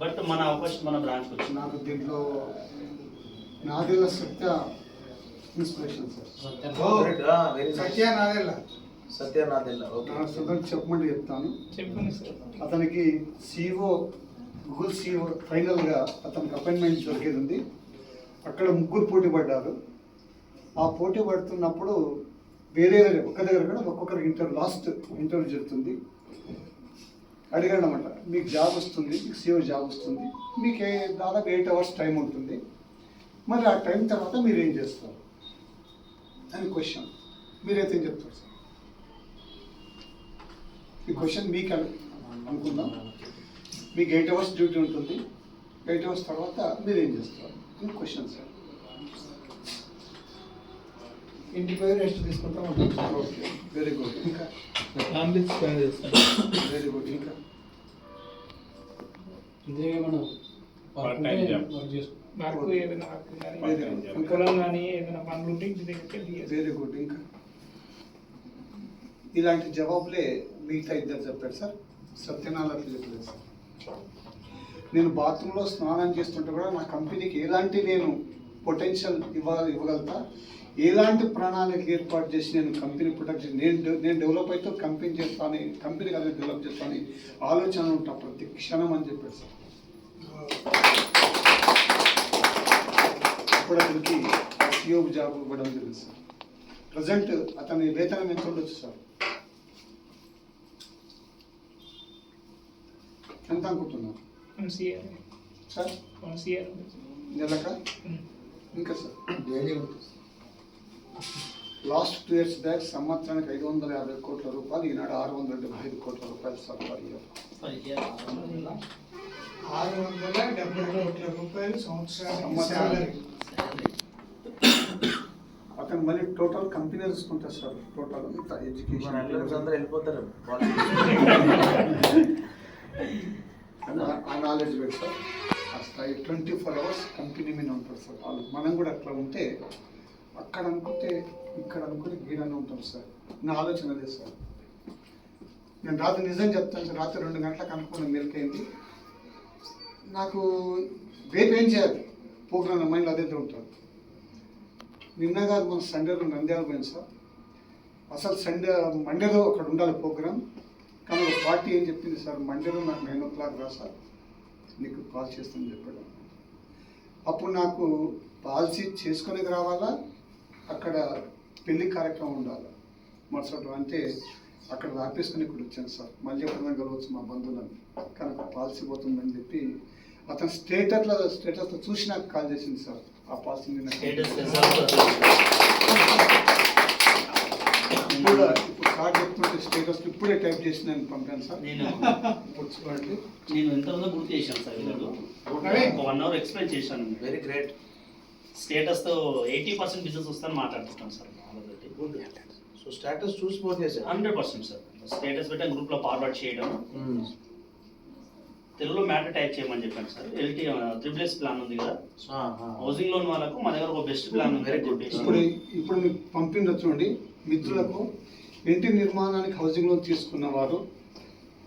But మన అవకాశం మన బ్రాంచ్కి వచ్చింది. నాకు దీంట్లో Nadella Satya inspiration sir. Satya Nadella. Satya Nadella okay. నా సుధన్ చెప్పమంటే చెప్తాను. చెప్పండి సార్. అతనికి సిఓ గూగుల్ సిఓ ఫైనల్గా అతనికి అపాయింట్మెంట్ దొరికేది ఉంది. అక్కడ ముగ్గురు పోటీ పడ్డారు. ఆ పోటీ పడుతున్నప్పుడు వేరే వేరే ఒక్క దగ్గర కూడా ఒక్కొక్కరికి ఇంటర్వ్యూ లాస్ట్ ఇంటర్వ్యూ జరుగుతుంది. అడిగాడు అనమాట మీకు జాబ్ వస్తుంది మీకు సిఓ జాబ్ వస్తుంది మీకు ఏ దాదాపు ఎయిట్ అవర్స్ టైం ఉంటుంది మరి ఆ టైం తర్వాత మీరు ఏం చేస్తారు? అని క్వశ్చన్. మీరైతే ఏం చెప్తారు సార్? ఈ క్వశ్చన్ మీకు అనుకుందాం. మీకు ఎయిట్ అవర్స్ డ్యూటీ ఉంటుంది ఎయిట్ అవర్స్ తర్వాత మీరు ఏం చేస్తారు అని క్వశ్చన్ సార్. ఇంటికి పోయి రెస్ట్ తీసుకుంటా ఉంటాం ఓకే వెరీ గుడ్ ఇంకా? ఫ్యామిలీ స్పెండ్ చేస్తాం. వెరీ గుడ్ ఇంకా. వర్క్ నాకు ఏదైనా. పొలం కానీ ఏదైనా పనులు ఉంటే ఇంటి దగ్గరికి వెళ్ళి చేస్తాను. వెరీ గుడ్ ఇంకా? ఇలాంటి జవాబులే మిగతా ఇద్దరు చెప్పారు సార్. సత్యనారాయణ చెప్పలేదు సార్. నేను బాత్రూంలో స్నానం చేస్తుంటే కూడా నా కంపెనీకి ఎలాంటి నేను పొటెన్షియల్ ఇవ్వ ఇవ్వగలుగుతా. ఎలాంటి ప్రణాళిక ఏర్పాటు చేసి నేను కంపెనీ ప్రొటెక్షన్ నేను నేను డెవలప్ అయితే కంపెనీ చేస్తాను కంపెనీ కలిసి డెవలప్ చేస్తాను ఆలోచన ఉంటా ప్రతి క్షణం అని చెప్పాడు సార్. ఇప్పుడు అతనికి సిఓ జాబ్ ఇవ్వడం జరిగింది సార్. ప్రజెంట్ అతని వేతనం ఎంత ఉండొచ్చు సార్? ఎంత అనుకుంటున్నారు? సార్? నెలక? ఇంకా sir last two years back సంవత్సరానికి ఐదు వందల యాభై కోట్ల రూపాయలు ఈనాడు ఆరు వందల డెబ్బై ఐదు కోట్ల రూపాయలు సార్ పర్ ఇయర్ ఆరు వందల డెబ్బై కోట్ల రూపాయలు సంవత్సరానికి అతను మళ్ళీ టోటల్ కంపెనీ చూసుకుంటారు సార్. టోటల్ అంతా అల్లర్స్ అందరూ ఎడ్యుకేషన్ వెళ్ళిపోతారు. ఆ నాలెడ్జ్ స్థాయి ట్వంటీ ఫోర్ అవర్స్ కంపెనీ మీద ఉంటారు సార్ వాళ్ళు. మనం కూడా అట్లా ఉంటే అక్కడ అనుకుంటే ఇక్కడ అనుకుంటే గీడనే ఉంటాం సార్. నా ఆలోచన అదే సార్. నేను రాత్రి నిజం చెప్తాను సార్ రాత్రి రెండు గంటలకు అనుకున్న మెలకైంది నాకు రేపు ఏం చేయాలి? ప్రోగ్రామ్ మైండ్లో అదే ఉంటారు నిన్న కాదు మన సండే నంద్యాల పోయింది సార్. అసలు సండే మండేలో అక్కడ ఉండాలి ప్రోగ్రామ్ కానీ ఒక పార్టీ ఏం చెప్పింది సార్ మండేలో నాకు నైన్ ఓ క్లాక్ రా సార్. నీకు కాల్ చేస్తానని చెప్పాడు. అప్పుడు నాకు పాలసీ చేసుకునేది రావాలా? అక్కడ పెళ్ళి కార్యక్రమం ఉండాలి? మరుసటి అంటే అక్కడ ఆపేసుకుని ఇక్కడ వచ్చాను సార్. మళ్ళీ ఎప్పుడైనా కలవచ్చు మా బంధువులను. కనుక పాలసీ పోతుందని చెప్పి అతను స్టేటస్లో స్టేటస్లో చూసి నాకు కాల్ చేసింది సార్. ఆ పాలసీ స్టేటస్ కార్డ్ చెప్తుంటే స్టేటస్ ఇప్పుడే టైప్ చేసి నేను పంపాను సార్. నేను చూడండి నేను ఎంతమందో గుర్తు చేశాను సార్ ఈరోజు. ఒక వన్ అవర్ ఎక్స్ప్లెయిన్ చేశాను. వెరీ గ్రేట్ స్టేటస్తో ఎయిటీ పర్సెంట్ బిజినెస్ వస్తుందని మాట్లాడుతున్నాను సార్ సో స్టేటస్ చూసి ఫోన్ చేశారు హండ్రెడ్ పర్సెంట్ సార్. స్టేటస్ పెట్టా గ్రూప్లో ఫార్వర్డ్ చేయడం. తెలుగులో మ్యాటర్ టైప్ చేయమని చెప్పాను sir. L T triple S plan ఉంది కదా. హౌసింగ్ లోన్ వాళ్ళకు మా దగ్గర ఒక బెస్ట్ ప్లాన్ ఉంది ఇప్పుడు ఇప్పుడు మీకు పంపిండ చూడండి మిత్రులకు ఇంటి నిర్మాణానికి హౌసింగ్ లోన్ తీసుకున్నవారు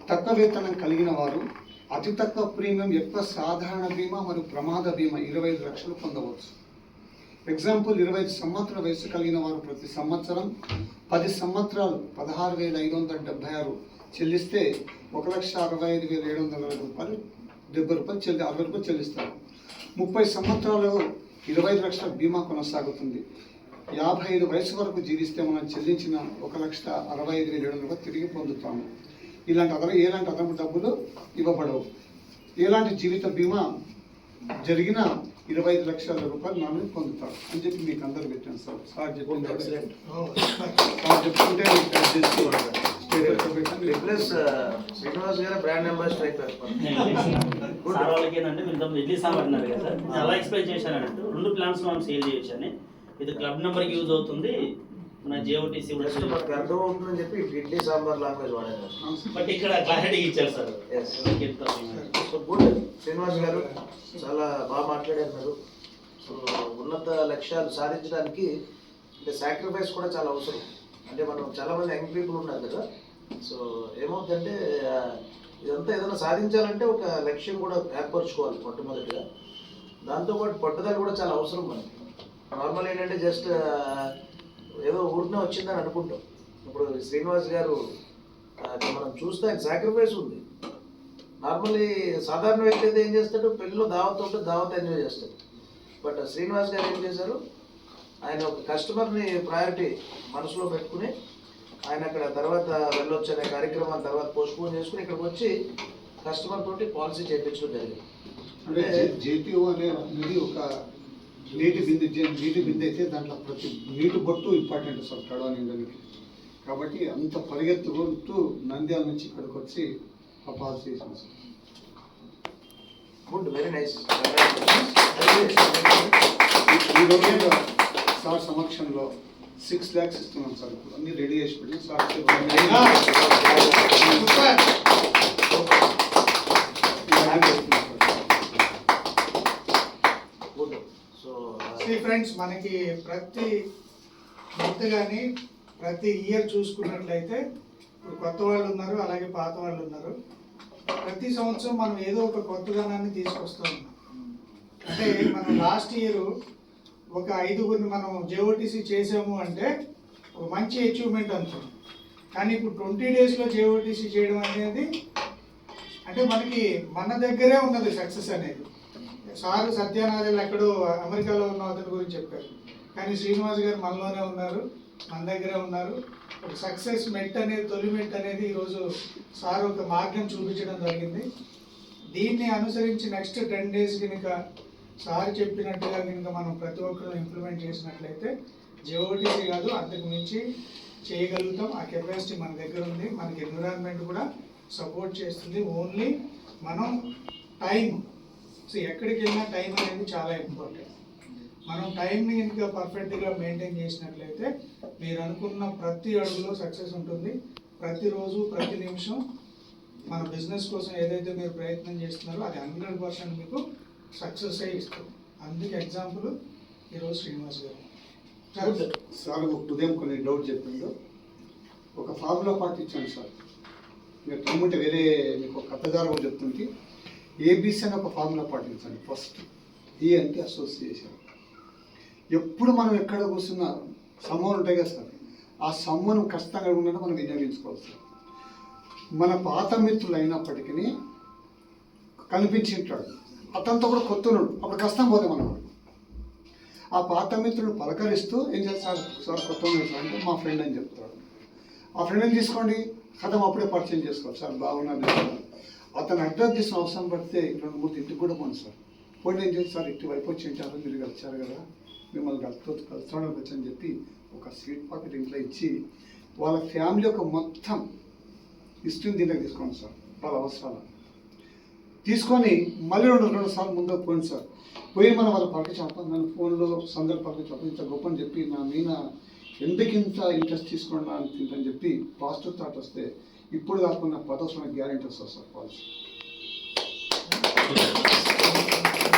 తక్కువ వేతనం కలిగిన వారు అతి తక్కువ ప్రీమియం ఎక్కువ సాధారణ బీమా మరియు ప్రమాద బీమా ఇరవై ఐదు లక్షలు పొందవచ్చు. ఎగ్జాంపుల్ ఇరవై ఐదు సంవత్సరాల వయసు కలిగిన వారు ప్రతి సంవత్సరం పది సంవత్సరాలు పదహారు వేల ఐదు వందల డెబ్బై ఆరు చెల్లిస్తే ఒక లక్ష అరవై ఐదు వేల ఏడు వందల రూపాయలు డెబ్బై రూపాయలు చెల్లి అరవై రూపాయలు చెల్లిస్తారు. ముప్పై సంవత్సరాలు ఇరవై ఐదు లక్షల బీమా కొనసాగుతుంది. యాభై ఐదు వయసు వరకు జీవిస్తే మనం చెల్లించిన ఒక లక్ష అరవై ఐదు వేల ఏడు వందల తిరిగి పొందుతాము. ఇలాంటి అదన ఎలాంటి అదనపు డబ్బులు ఇవ్వబడవు. ఎలాంటి జీవిత బీమా జరిగిన ఇరవై ఐదు లక్షల రూపాయలు నామిని పొందుతారు అని చెప్పి మీకు అందరు పెట్టాను సార్. సార్ చెప్పింది ఎక్సలెంట్ సార్ చెప్పుకుంటే. Replace Srinivas garu brand ambassador అయిపోయారు. సార్ వాళ్ళకి ఏంటంటే మీరు ఇడ్లీ సాంబార్ అన్నారు కదా సార్? అలా ఎక్స్ప్లెయిన్ చేశాను అన్నట్టు రెండు ప్లాన్స్ మనం సేల్ చేయొచ్చు అని ఇది క్లబ్ నెంబర్కి యూజ్ అవుతుంది. మన జియోటీసీ అర్థం అవుతుందని చెప్పి ఇడ్లీ సాంబార్ లాంగ్వేజ్ వాడారు. బట్ ఇక్కడ క్లారిటీ ఇచ్చారు sir. So good. Srinivas garu చాలా బాగా మాట్లాడారు మీరు. సో ఉన్నత లక్ష్యాలు సాధించడానికి అంటే సాక్రిఫైస్ కూడా చాలా అవసరం. అంటే మనం చాలా మంది యంగ్ పీపుల్ ఉన్నారు కదా. సో ఏమవుతుందంటే ఇదంతా ఏదైనా సాధించాలంటే ఒక లక్ష్యం కూడా ఏర్పరచుకోవాలి మొట్టమొదటిగా. దాంతోపాటు పట్టుదల కూడా చాలా అవసరం మనకి. నార్మల్ ఏంటంటే జస్ట్ ఏదో ఊరినే వచ్చిందని అనుకుంటాం. ఇప్పుడు శ్రీనివాస్ గారు మనం చూస్తే ఆయన సాక్రిఫైస్ ఉంది. నార్మల్లీ సాధారణ వ్యక్తి అయితే ఏం చేస్తాడు? పెళ్ళిలో దావత్ ఉంటే దావత్ ఎంజాయ్ చేస్తాడు. బట్ శ్రీనివాస్ గారు ఏం చేశారు? ఆయన ఒక కస్టమర్ని ప్రయారిటీ మనసులో పెట్టుకుని ఆయన అక్కడ తర్వాత వెళ్ళొచ్చు అనే కార్యక్రమాన్ని తర్వాత పోస్ట్పోన్ చేసుకుని ఇక్కడికి వచ్చి కస్టమర్ తోటి పాలసీ చేయించడం జరిగింది. అంటే జేపీఓ అనేది ఒక నీటి బిందు నీటి బిందు అయితే దాంట్లో ప్రతి నీటి బొట్టు ఇంపార్టెంట్ సార్ కడవ నిండడానికి కాబట్టి అంత పరిగెత్తుకుంటూ నంద్యాల నుంచి ఇక్కడికి వచ్చి ఆ పాలసీ చేసాం sir good very nice sir సమక్షంలో సిక్స్ ల్యాక్స్ ఇస్తున్నాం సార్ ఇప్పుడు. అన్ని రెడీ చేసి పెట్టి సార్ హ్యాండ్ చేస్తున్నాం సార్ గుడ్ సో సి ఫ్రెండ్స్ మనకి ప్రతి మంత్ కానీ ప్రతి ఇయర్ చూసుకున్నట్లయితే ఇప్పుడు కొత్త వాళ్ళు ఉన్నారు అలాగే పాత వాళ్ళు ఉన్నారు. ప్రతి సంవత్సరం మనం ఏదో ఒక కొత్తదనాన్ని తీసుకొస్తూ ఉన్నాం. అంటే మనం లాస్ట్ ఇయర్ ఒక ఐదుగురిని మనం జేఓటీసీ చేసాము అంటే ఒక మంచి అచీవ్మెంట్ అంటాం కానీ ఇప్పుడు ట్వంటీ డేస్లో జేఓటీసీ చేయడం అనేది అంటే మనకి మన దగ్గరే ఉన్నది సక్సెస్ అనేది. సార్ సత్యనారాయణ ఎక్కడో అమెరికాలో ఉన్న అతని గురించి చెప్పారు. కానీ శ్రీనివాస్ గారు మనలోనే ఉన్నారు మన దగ్గరే ఉన్నారు. ఒక సక్సెస్ మెట్ అనేది తొలి మెట్ అనేది ఈరోజు సార్ ఒక మార్గం చూపించడం జరిగింది. దీన్ని అనుసరించి నెక్స్ట్ టెన్ డేస్ కనుక సార్ చెప్పినట్టుగా కనుక మనం ప్రతి ఒక్కరు ఇంప్లిమెంట్ చేసినట్లయితే జేఓటీసీ కాదు అంతకు మించి చేయగలుగుతాం. ఆ కెపాసిటీ మన దగ్గర ఉంది. మనకి ఎన్విరాన్మెంట్ కూడా సపోర్ట్ చేస్తుంది. ఓన్లీ మనం టైం సో ఎక్కడికి వెళ్ళినా టైం అనేది చాలా ఇంపార్టెంట్ మనం టైంని ఇంకా పర్ఫెక్ట్గా మెయింటైన్ చేసినట్లయితే మీరు అనుకున్న ప్రతి అడుగులో సక్సెస్ ఉంటుంది. ప్రతిరోజు ప్రతి నిమిషం మన బిజినెస్ కోసం ఏదైతే మీరు ప్రయత్నం చేస్తున్నారో అది హండ్రెడ్ పర్సెంట్ మీకు సక్సెస్ అయ్యి ఇస్తుంది. అందుకే ఎగ్జాంపుల్ ఈరోజు శ్రీనివాస్ గారు. గుడ్ సార్ ఉదయం కొన్ని డౌట్ చెప్పిండు ఒక ఫార్ములా పార్ట్ ఇచ్చాను సార్. మీరు తమ్ముంటే వేరే మీకు ఒక కథదారు కూడా చెప్తుంది ఏబిసి అని ఒక ఫార్ములా పాటించండి. ఫస్ట్ ఈ e అంటే అసోసియేషన్ ఎప్పుడు మనం ఎక్కడ కూర్చున్నా సమ్మలు ఉంటాయి కదా సార్. ఆ సమ్మను ఖచ్చితంగా ఉన్నట్టు మనం వినియోగించుకోవాలి సార్. మన పాత మిత్రులు అయినప్పటికీ కనిపించింటాడు. అతనితో కూడా కొత్తనుడు అప్పుడు కష్టం పోతే మనం ఆ పాత మిత్రుడు పలకరిస్తూ ఏం చేస్తారు సార్? కొత్త అంటే మా ఫ్రెండ్ అని చెప్తాడు. ఆ ఫ్రెండ్ని తీసుకోండి? కథం అప్పుడే పరిచయం చేసుకోవాలి. సార్ బాగున్నది అతను అడ్రస్ చేసిన అవసరం పడితే రెండు మూడు ఇంటికి కూడా పోను సార్. పోయి ఏం చేసి సార్ ఇటు వైపు వచ్చి ఉంటారు మీరు కలిసారు కదా? మిమ్మల్ని కలుపుతూ కలుస్తాను వచ్చని చెప్పి ఒక స్వీట్ పాకెట్ ఇంట్లో ఇచ్చి వాళ్ళ ఫ్యామిలీ యొక్క మొత్తం హిస్టరీని దీంట్లో తీసుకోండి సార్. వాళ్ళ అవసరాలు. తీసుకొని మళ్ళీ రెండు రెండు సార్లు ముందుకు పోయింది సార్. పోయి మనం వాళ్ళ పక్క చెప్పాను నన్ను ఫోన్లో సందర్భ పక్క చెప్పండి. ఇంత గొప్ప అని చెప్పి నా మీద ఎందుకు ఇంత ఇంట్రెస్ట్ తీసుకోండి అని చెప్పి పాజిటివ్ థాట్ వస్తే ఇప్పుడు కాకుండా పదవసరం గ్యారంటీ వస్తుంది సార్ పాలసీ.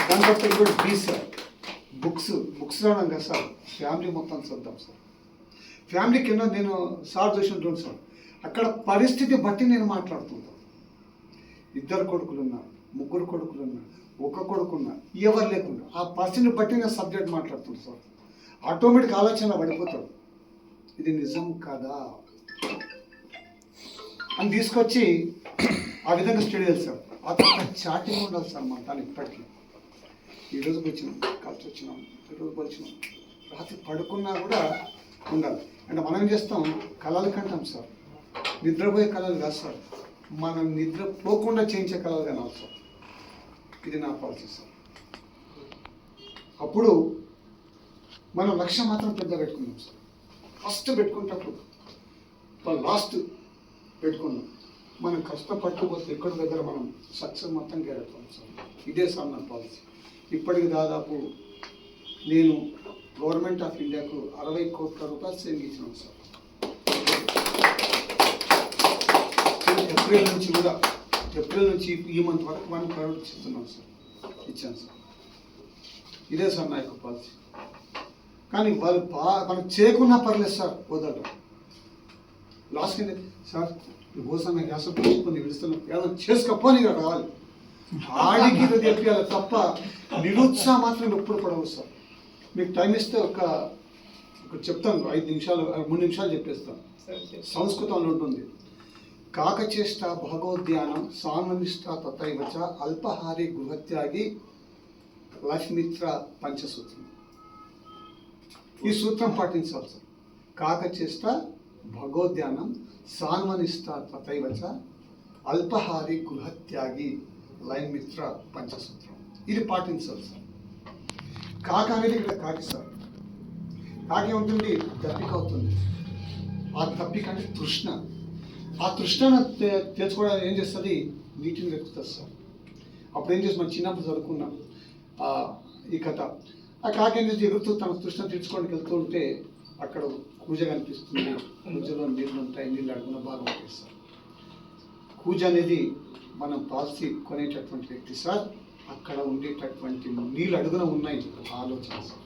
దాని తర్వాత ఇప్పుడు బీ సార్ బుక్స్ బుక్స్ రావడం కదా సార్ ఫ్యామిలీ మొత్తం చదువుతాం సార్. ఫ్యామిలీ కింద నేను సార్ చూసినట్టు సార్ అక్కడ పరిస్థితి బట్టి నేను మాట్లాడుతుంటాను ఇద్దరు కొడుకులున్నా ముగ్గురు కొడుకులు ఉన్నారు ఒక కొడుకున్నా ఎవరు లేకుండా ఆ పర్సన్ బట్టి నేను సబ్జెక్ట్ మాట్లాడుతున్నాను సార్. ఆటోమేటిక్ ఆలోచన పడిపోతాడు ఇది నిజం కాదా? అని తీసుకొచ్చి ఆ విధంగా స్టడీ చేయాలి సార్ అతను చాటింగ్ ఉండాలి సార్ మన తను ఇప్పటికీ. ఈ రోజు వచ్చినాం కలిసి వచ్చినాం ఈ రోజు వచ్చినాం. రాత్రి పడుకున్నా కూడా ఉండాలి. అంటే మనం ఏం చేస్తాం? కళలు కంటాం సార్. నిద్రపోయే కళలు కాదు సార్. మనం నిద్రపోకుండా చేయించే కళలు కానీ సార్. ఇది నా పాలసీ సార్. అప్పుడు మనం లక్ష్యం మాత్రం పెద్ద పెట్టుకున్నాం సార్. ఫస్ట్ పెట్టుకునేటప్పుడు లాస్ట్ పెట్టుకున్నాం. మనం కష్టపట్టుపోతే ఎక్కడ దగ్గర మనం సక్సెస్ మొత్తం గెలుస్తాం సార్. ఇదే సార్ నా పాలసీ. ఇప్పటికి దాదాపు నేను గవర్నమెంట్ ఆఫ్ ఇండియాకు అరవై కోట్ల రూపాయలు సేవ్ ఇచ్చినాను సార్. ఏప్రిల్ నుంచి కూడా ఏప్రిల్ నుంచి ఈ మంత్ వరకు మనం కరోడ్ ఇస్తున్నాం సార్. ఇచ్చాను సార్. ఇదే సార్ నా యొక్క పాలసీ. కానీ వాళ్ళు పా మనం చేయకున్నా పర్లేదు సార్ వదలడం లాస్ట్ సార్ భూసన్న గ్యాస్ పుచ్చుకొని విడుస్తున్నాం ఏదో చేసుకోపోని ఇక రావాలి. ఆడికి ఇది తప్ప నిరుత్సాహం మాత్రం ఎప్పుడు పడవు సార్. మీకు టైం ఇస్తే ఒక ఒక చెప్తాను ఐదు నిమిషాలు మూడు నిమిషాలు చెప్పేస్తాను. సంస్కృతంలో ఉంటుంది. కాకచేష్ట భగవద్ధ్యానం సామనిష్ట తథైవచ అల్పహారి గృహత్యాగి లక్ష్మిత్ర పంచసూత్రం. ఈ సూత్రం పాటించాలి సార్. కాకచేష్ట భగవద్ధ్యానం సాన్మనిష్ట తథైవచ అల్పహారి గృహత్యాగి లైన్మిత్ర పంచసూత్రం ఇది పాటించాలి సార్ కాక అనేది ఇక్కడ కాకి సార్ కాకి ఉంటుంది దప్పిక అవుతుంది ఆ తప్పిక అంటే తృష్ణ ఆ తృష్ణను తె- తెచ్చుకోవడానికి ఏం చేస్తుంది నీటిని వెతుకుతుంది సార్ అప్పుడు ఏం చేసి మనం చిన్నప్పుడు చదువుకున్నాం ఆ, ఈ కథ ఆ కాకి ఏం చేసి ఎగురుతూ తన తృష్ణ తీర్చుకోవడానికి వెళ్తూ ఉంటే అక్కడ కూజ కనిపిస్తుంది కూజలో నీళ్ళు ఉంటాయి నీళ్ళు అడుగున బాగా ఉంటుంది సార్ కూజ అనేది మనం పాలసీ కొనేటటువంటి వ్యక్తి సార్ అక్కడ ఉండేటటువంటి నీళ్ళు అడుగున ఉన్నాయి ఆలోచన సార్.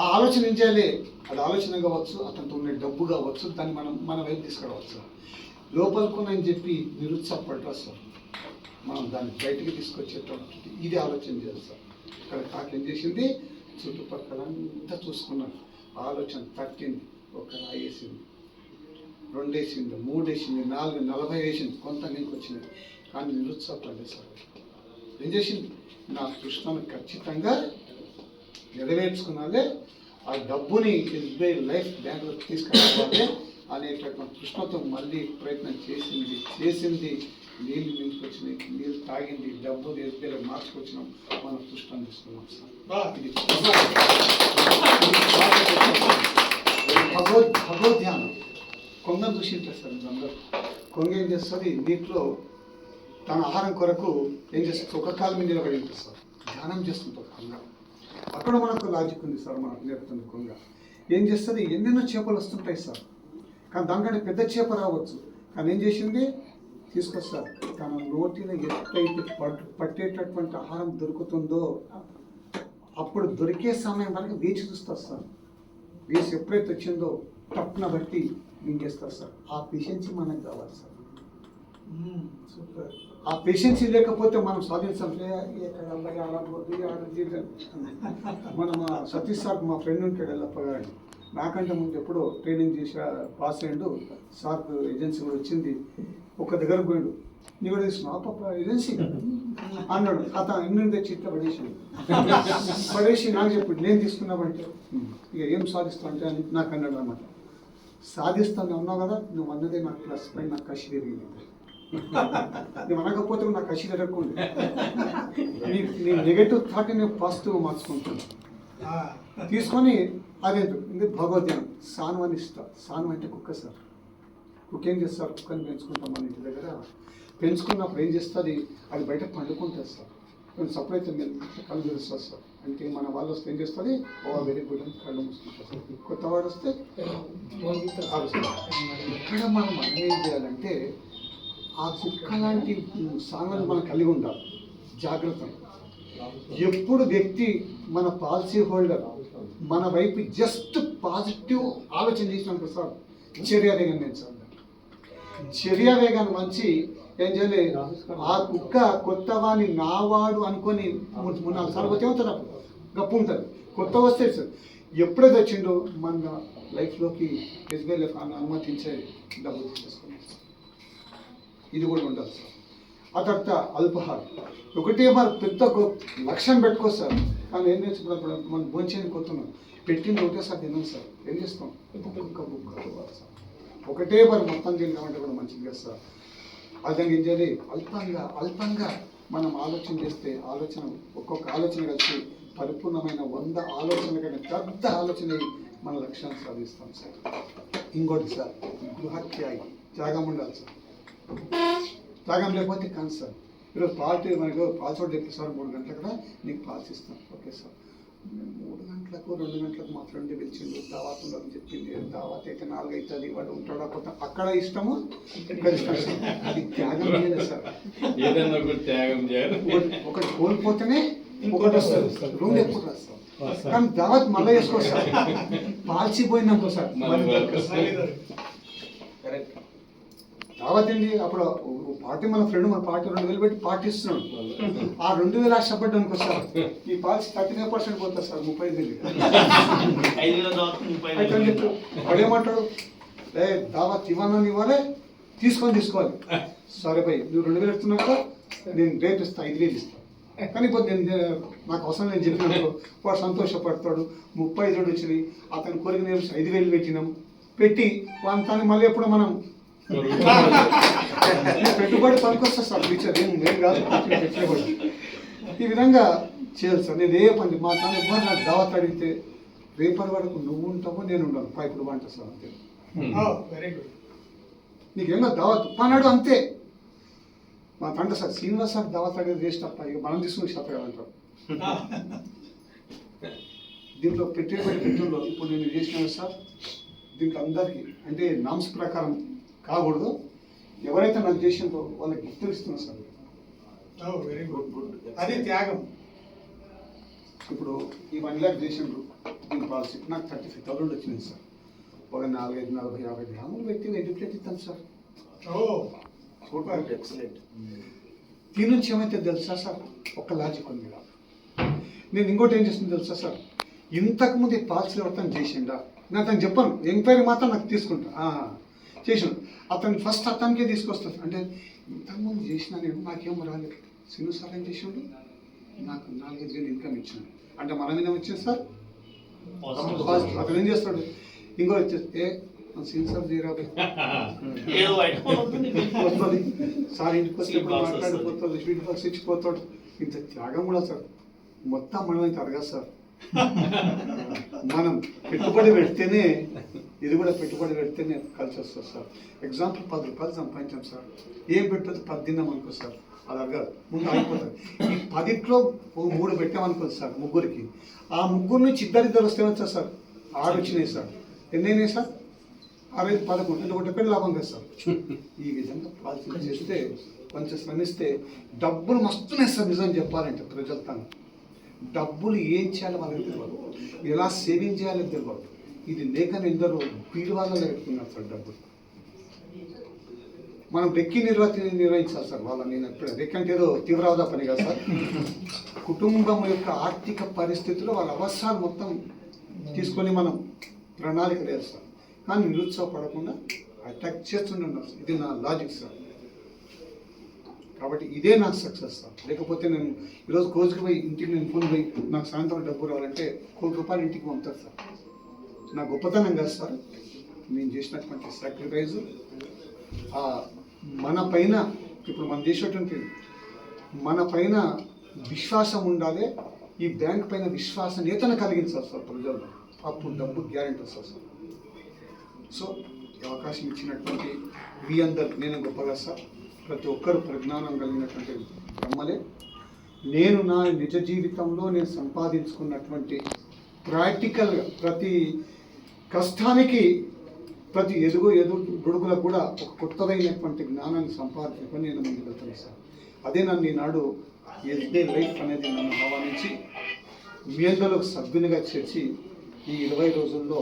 ఆ ఆలోచన ఏం చేయాలి? అది ఆలోచన కావచ్చు అతనితో ఉండే డబ్బు కావచ్చు దాన్ని మనం మన వైపు తీసుకురావచ్చు లోపలికొనని చెప్పి నిరుత్సాహపడ్డా సార్. మనం దాన్ని బయటికి తీసుకొచ్చేటటువంటి ఇది ఆలోచన చేయాలి సార్. ఇక్కడ కాకి ఏం చేసింది? చుట్టుపక్కల అంతా చూసుకున్నాను ఆలోచన తట్టింది ఒక రాయేసింది. రెండు వేసింది మూడు వేసింది నాలుగు నలభై వేసింది. కొంత నీకు వచ్చింది కానీ నిరుత్సాహపడలేదు సార్. ఏం చేసింది? నా కృష్ణను ఖచ్చితంగా నెరవేర్చుకున్నాలే. ఆ డబ్బుని ఎస్బీఐ లైఫ్ బ్యాంకులో తీసుకురావాలి అనేటటువంటి కృష్ణతో మళ్ళీ ప్రయత్నం చేసింది. చేసింది. నీళ్ళు నింపుకొచ్చినాయి నీళ్ళు తాగింది. డబ్బు ఎస్బీఐలో మార్చుకొచ్చినాం మనం కృష్ణను తీసుకున్నాం సార్. భగవద్ భగవద్ ధ్యానం. కొంగను చూసి ఉంటారు సార్ మీరందరూ కొంగ ఏం చేస్తుంది? నీటిలో తన ఆహారం కొరకు ఏం చేస్తుంది? ఒక కాలు మీద నిలబడి ఉంటుంది సార్. ధ్యానం చేస్తుంటుంది కొంగ అక్కడ మనకు లాజిక్ ఉంది సార్ మనకు నేర్పుతుంది కొంగ. ఏం చేస్తుంది? ఎన్నెన్నో చేపలు వస్తుంటాయి సార్. కానీ దానికంటే పెద్ద చేప రావచ్చు. కానీ ఏం చేసింది? తీసుకొస్తారు. తన నోటిలో ఎప్పుడైతే పట్టు పట్టేటటువంటి ఆహారం దొరుకుతుందో అప్పుడు దొరికే సమయం వరకు వేచి చూస్తారు సార్. వేసి ఎప్పుడైతే వచ్చిందో తప్పున బట్టి మింగేస్తారు సార్? ఆ పేషెన్సీ మనకు కావాలి సార్. సూపర్. ఆ పేషెన్సీ లేకపోతే మనం సాధించాం ఎక్కడ ఆడబోద్దు ఆడది మన మా సతీష్ సార్ మా ఫ్రెండ్ ఉంటాడు ఎల్లప్పగాడు నాకంటే ముందు ఎప్పుడో ట్రైనింగ్ చేసి పాస్ అయ్యిండు. సార్ ఏజెన్సీ కూడా వచ్చింది. ఒక దగ్గర పోయాడు. నీ కూడా తీసుకున్నావు పాప ఏజెన్సీ కదా. అన్నాడు. అతను ఎన్ని తెచ్చి ఇట్లా పడేసి పడేసి నాకు చెప్పాడు నేను తీసుకున్నామంటే ఇక ఏం సాధిస్తావు అంటే అని నాకు అన్నాడు అనమాట సాధిస్తాను అన్నావు కదా నువ్వు అన్నదే నాకు ప్లస్ పైన నాకు కసి పెరిగింది నువ్వు అనకపోతే నాకు కసి తిరగకుండా నీ నెగటివ్ థాట్ నేను పాజిటివ్ మార్చుకుంటాను తీసుకొని అదే ఇది భగవద్ధ్యానం సాను అని ఇస్తా. సాను అంటే కుక్క సార్. కుక్క ఏం చేస్తారు? కుక్కని పెంచుకుంటాం మన ఇంటి దగ్గర. పెంచుకున్నప్పుడు ఏం చేస్తుంది అది బయట పండుకుంటుంది సార్. కొంచెం సపరేట్ కళ్ళు తెరుస్తుంది సార్. అంటే మన వాళ్ళు వస్తే ఏం చేస్తుంది? ఓ వెరీ గుడ్ అని కళ్ళు మూసుకుంటుంది కొత్త వాడు వస్తే ఇక్కడ మనం అన్వయం ఏం చేయాలంటే ఆ కుక్క లాంటి సాంగలు మనం కలిగి ఉండాలి. జాగ్రత్త. ఎప్పుడు వ్యక్తి మన పాలసీ హోల్డర్ మన వైపు జస్ట్ పాజిటివ్ ఆలోచన చేసినప్పుడు సార్ చర్య వేగం నేను సార్ చర్య వేగాన్ని మంచి ఏం చేయాలి ఆ కుక్క కొత్త వాడిని నావాడు అనుకొని మూడు మూడు నాలుగు సార్లు వచ్చే ఉంటుంది అప్పుడు గప్పు ఉంటుంది కొత్త వస్తే సార్ ఎప్పుడైతే వచ్చిండో మన లైఫ్లోకి ఎస్బీఐ అనుమతించే డబ్బులు తీసుకున్నాం సార్ ఇది కూడా ఉండాలి సార్ ఆ తర్వాత అల్పహారం ఒకటే మరి పెద్ద లక్ష్యం పెట్టుకో సార్ కానీ ఏం నేర్చుకున్నప్పుడు మనం భోంచేయని కొత్తున్నాం పెట్టింది ఒకటేసారి తిన్నాం సార్ ఏం చేస్తాం ఒక్కొక్క బుక్క సార్ ఒకటే మరి మొత్తం తిన్నామంటే కూడా మంచిది కదా సార్ అదే ఏం చేయాలి అల్పంగా అల్పంగా మనం ఆలోచన చేస్తే ఆలోచన ఒక్కొక్క ఆలోచన కలిసి పరిపూర్ణమైన వంద ఆలోచన కంటే పెద్ద ఆలోచన మన లక్ష్యాన్ని సాధిస్తాం సార్. ఇంకోటి సార్ గృహత్యాగి త్యాగం ఉండాలి సార్. త్యాగం లేకపోతే కాదు సార్. ఈరోజు పార్టీ మనకు పాస్వర్డ్ చెప్పి సార్ మూడు గంటల కూడా నీకు పాస్ ఇస్తాం. Okay sir. మూడు గంటలకు రెండు గంటలకు మా ఫ్రెండ్ పిలిచిండు దావాత్ ఉండదని చెప్పింది దావాత్ అయితే నాలుగు అవుతుంది వాడు ఉంటాడా పోతా అక్కడ ఇష్టము ఇక్కడ ఇష్టం. సార్. అది త్యాగం లేదు సార్. ఏదైనా ఒక త్యాగం చేయాలి. ఒకటి- ఒకటి కోల్పోతేనే ఇంకొకటి వస్తుంది. రెండు ఎప్పుడు కానీ దావత్ మళ్ళీ వేసుకో సార్. పాల్చిపోయింది అనుకో సార్ మళ్ళీ మళ్ళీ రాదు. దొరకదు సార్. కరెక్ట్ దావత్ ఏంటి అప్పుడు పార్టీ మన ఫ్రెండ్ మన పార్టీ రెండు వేలు పెట్టి పార్టీ ఇస్తున్నాడు ఆ రెండు వేలు ఆశపడ్డా అనుకో సార్ ఈ పాలసీ థర్టీ ఫైవ్ పర్సెంట్ పోతుంది సార్ ముప్పై ఐదు వాడు ఏమంటాడు? ఏ దావత్ ఇవ్వనని ఇవ్వాలి తీసుకొని తీసుకోవాలి. సరే భయ్ నువ్వు రెండు వేలు ఇస్తున్నావు కదా నేను రేపు ఇస్తా ఐదు వేలు ఇస్తాను కానీ ఇప్పుడు నేను నాకు అవసరం నేను చెప్పినప్పుడు వాడు సంతోషపడతాడు. ముప్పై ఐదు వచ్చినాయి. అతని కోరిక నేను ఐదు వేలు పెట్టినాం. పెట్టి వాని మళ్ళీ ఎప్పుడు మనం పెట్టుబడి పనికొస్తా సార్ ఫ్యూచర్ ఏం నేను కాదు పెట్టుబడి. ఈ విధంగా చేయాలి సార్. నేను ఏ పని మా తాను ఎవ్వరు నాకు దావత్ అడిగితే రేపటి వరకు నువ్వు ఉంటావో నేను ఉండను. పైపులు వంట సార్ అంతే. వెరీ గుడ్ నీకేమో దావత్ పన్నాడు అంతే. మా తండ్రి సార్ శ్రీనివాస్ సార్ దావత్ అడిగేది వేస్ట్ తప్ప ఇక మనం తీసుకుని శాతం అంటారు. దీంట్లో పెట్టుబడి పెట్టుల్లో ఇప్పుడు నేను చేసినాను సార్ దీంట్లో అందరికీ అంటే నామ్స్ ప్రకారం కాకూడదు. ఎవరైతే నాకు చేసిందో వాళ్ళకి గిఫ్ట్ ఇస్తున్నా సార్. Very good. గుడ్ అది త్యాగం. ఇప్పుడు ఈ వన్ ల్యాక్ చేసిండ్రు దీని పాలసీ నాకు థర్టీ ఫైవ్ థౌసండ్ వచ్చింది సార్. ఒక నాలుగైదు నలభై యాభై గ్రాములు పెట్టి ఎన్ని ప్లేట్ ఇస్తాను సార్? ఓ. ఎక్సలెంట్. దీని నుంచి ఏమైతే తెలుసా సార్? ఒక లాజిక్ ఉంది ఇలా నేను ఇంకోటి ఏం చేస్తుంది తెలుసా సార్? ఇంతకుముందు ఈ పాలసీ వర్తం చేసిండా? నేను అతను చెప్పాను ఎంక్వైరీ మాత్రం నాకు తీసుకుంటా. చేసాను అతను ఫస్ట్ అతనికే తీసుకొస్తాను అంటే ఇంతకుముందు చేసిన నేను నాకేం రాలేదు. సినిమా సార్ ఏం చేసిండు నాకు నాలుగైదు వేలు ఇన్కమ్ ఇచ్చాను అంటే మనం ఏం వచ్చింది సార్. అతను ఏం చేస్తాడు? ఇంకో వచ్చేస్తే సినిమా సార్ వస్తుంది. సార్ ఇంటికి వచ్చి ఎప్పుడు మాట్లాడిపోతాడు ఇచ్చిపోతాడు. ఇంత త్యాగం కూడా సార్. మొత్తం మనమే తరగా సార్. మనం పెట్టుబడి పెడితేనే ఇది కూడా పెట్టుబడి పెడితేనే కలిసి వస్తుంది సార్. ఎగ్జాంపుల్ పది రూపాయలు సంపాదించాం సార్. ఏం పెట్టదు? పది తిన్నాం అనుకో సార్. అది అడగదు ముందు ఆగిపోతుంది. ఈ పదిట్లో ఓ మూడు పెట్టామనుకో సార్ ముగ్గురికి. ఆ ముగ్గురు నుంచి ఇద్దరిద్దరు వస్తే వచ్చా సార్? ఆరు వచ్చినాయి సార్. ఎన్నైనాయి సార్? అరవై పదకొండు. అంటే ఒకటి ఒకటి లాభం కదా సార్. ఈ విధంగా పాలసీ చేస్తే కొంచెం శ్రమిస్తే డబ్బులు మస్తున్నాయి సార్ నిజం చెప్పాలంటే ప్రజలు డబ్బులు ఏం చేయాలో వాళ్ళకి తెలియదు. ఎలా సేవింగ్ చేయాలో తెలియదు. ఇది లేకని ఎందరో పీడి వాళ్ళలో పెట్టుకున్నారు సార్ డబ్బులు. మనం రెక్కి నిర్వహి నిర్వహించాలి సార్ వాళ్ళ నేను ఎప్పుడు రెక్కి అంటే ఏదో తీవ్రవాద పని కదా సార్. కుటుంబం యొక్క ఆర్థిక పరిస్థితులు వాళ్ళ అవసరాలు మొత్తం తీసుకొని మనం ప్రణాళిక లేదు సార్. కానీ నిరుత్సాహపడకుండా అటాక్ చేస్తుండే ఇది నా లాజిక్ సార్. కాబట్టి ఇదే నాకు సక్సెస్ సార్. లేకపోతే నేను ఈరోజు కోచ్కి పోయి ఇంటికి నేను ఫోన్ పోయి నాకు సాయంత్రం డబ్బు రావాలంటే కోటి రూపాయలు ఇంటికి పంపుతారు సార్. నా గొప్పతనం కాదు సార్. నేను చేసినటువంటి సాక్రిఫైజ్ మన పైన ఇప్పుడు మనం చేసేటువంటి మన పైన విశ్వాసం ఉండాలి. ఈ బ్యాంక్ పైన విశ్వాసనీయతను కలిగించాలి సార్ ప్రజల్లో. అప్పుడు డబ్బు గ్యారెంటీ వస్తుంది సార్. సో అవకాశం ఇచ్చినటువంటి మీ అందరు నేను గొప్పగా సార్ ప్రతి ఒక్కరు ప్రజ్ఞానం కలిగినటువంటి బ్రహ్మలే. నేను నా నిజ జీవితంలో నేను సంపాదించుకున్నటువంటి ప్రాక్టికల్గా ప్రతి కష్టానికి ప్రతి ఎదుగు ఎదురు గొడుగులకు కూడా ఒక కొత్తదైనటువంటి జ్ఞానాన్ని సంపాదించుకొని నేను ముందుకు వెళ్తాను సార్. అదే నన్ను ఈనాడు ఎస్డే లైఫ్ అనేది నన్ను భావానించి మీ అందరూ సభ్యునిగా చేర్చి ఈ ఇరవై రోజుల్లో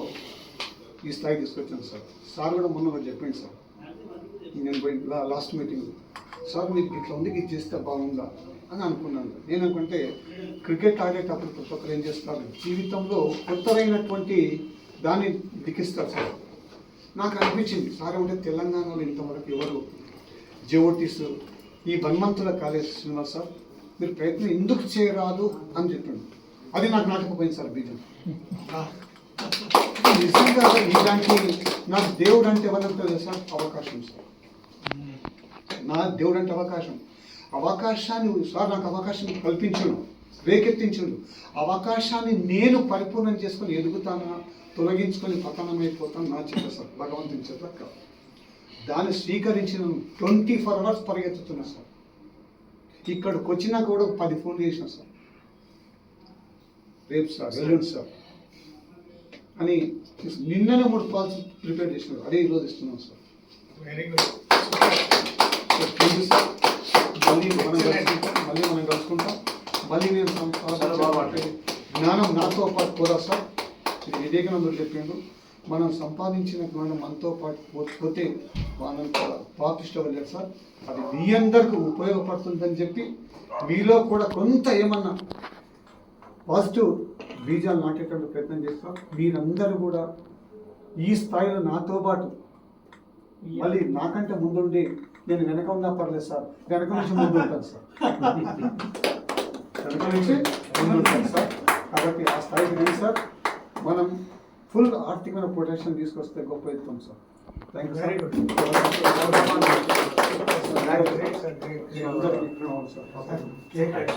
ఈ స్థాయి తీసుకొచ్చాను సార్. సార్ కూడా మొన్న ఒకటి చెప్పండి సార్. నేను పోయి లాస్ట్ మీటింగ్. సార్ మీకు ఇట్లా ఉంది ఇది చేస్తే బాగుందా అని అనుకున్నాను. నేను అనుకుంటే క్రికెట్ ఆడేటప్పుడు ప్రతి ఒక్కరు ఏం చేస్తారు? జీవితంలో కొత్తదైనటువంటి దాన్ని లిఖిస్తారు సార్. నాకు అనిపించింది సార్ ఉంటే తెలంగాణలో ఇంతవరకు ఎవరు జోటీస్ ఈ బన్మంతుల కాలేజ్ శ్రీనివాస్ సార్ మీరు ప్రయత్నం ఎందుకు చేయరాదు అని చెప్పండి. అది నాకు నాటకపోయింది సార్ బీజం. నిజంగా ఇలాంటి నాకు దేవుడు అంటే ఎవరంటే తెలుసా? అవకాశం సార్. నా దేవుడు అంటే అవకాశం. అవకాశాన్ని సార్ నాకు అవకాశం కల్పించడు రేకెత్తించడు. అవకాశాన్ని నేను పరిపూర్ణం చేసుకొని ఎదుగుతానా తొలగించుకొని పతనమైపోతాను నా చేత సార్ భగవంతుని చేత కాదు. దాన్ని స్వీకరించిన ట్వంటీ ఫోర్ అవర్స్ పరిగెత్తుతున్నా సార్. ఇక్కడికి వచ్చినా కూడా పది ఫోన్ చేసిన సార్. రేపు సార్ ఎల్లుండి సార్. అని నిన్ననే మూడు కాల్స్ ప్రిపేర్ చేసినారు. అదే ఈరోజు ఇస్తున్నాం sir. Very good so thank you sir. మళ్ళీ మనం మళ్ళీ మనం కలుసుకుంటాం. మళ్ళీ మాట్లాడారు. జ్ఞానం నాతో పాటు పోదా సార్? వివేకానందుడు చెప్పిండు మనం సంపాదించిన మనం మనతో పాటు పోతే మనంత పాపిష్టవలేదు సార్. అది మీ అందరికి ఉపయోగపడుతుందని చెప్పి మీలో కూడా కొంత ఏమన్నా పాజిటివ్ బీజాలు నాటేటప్పుడు ప్రయత్నం చేస్తాం. మీరందరూ కూడా ఈ స్థాయిలో నాతో పాటు మళ్ళీ నాకంటే ముందుండి నేను వెనక ఉన్నా పర్లేదు సార్. వెనక నుంచి ముందు ఉంటాను సార్. వెనక నుంచి ముందు ఉంటాను సార్. కాబట్టి ఆ స్థాయికి రండి సార్. మనం ఫుల్ ఆర్థికమైన పొటెన్షియల్ తీసుకొస్తే గొప్ప ఎత్తాం సార్. Thank you sir. అందరికీ ఉంది సార్.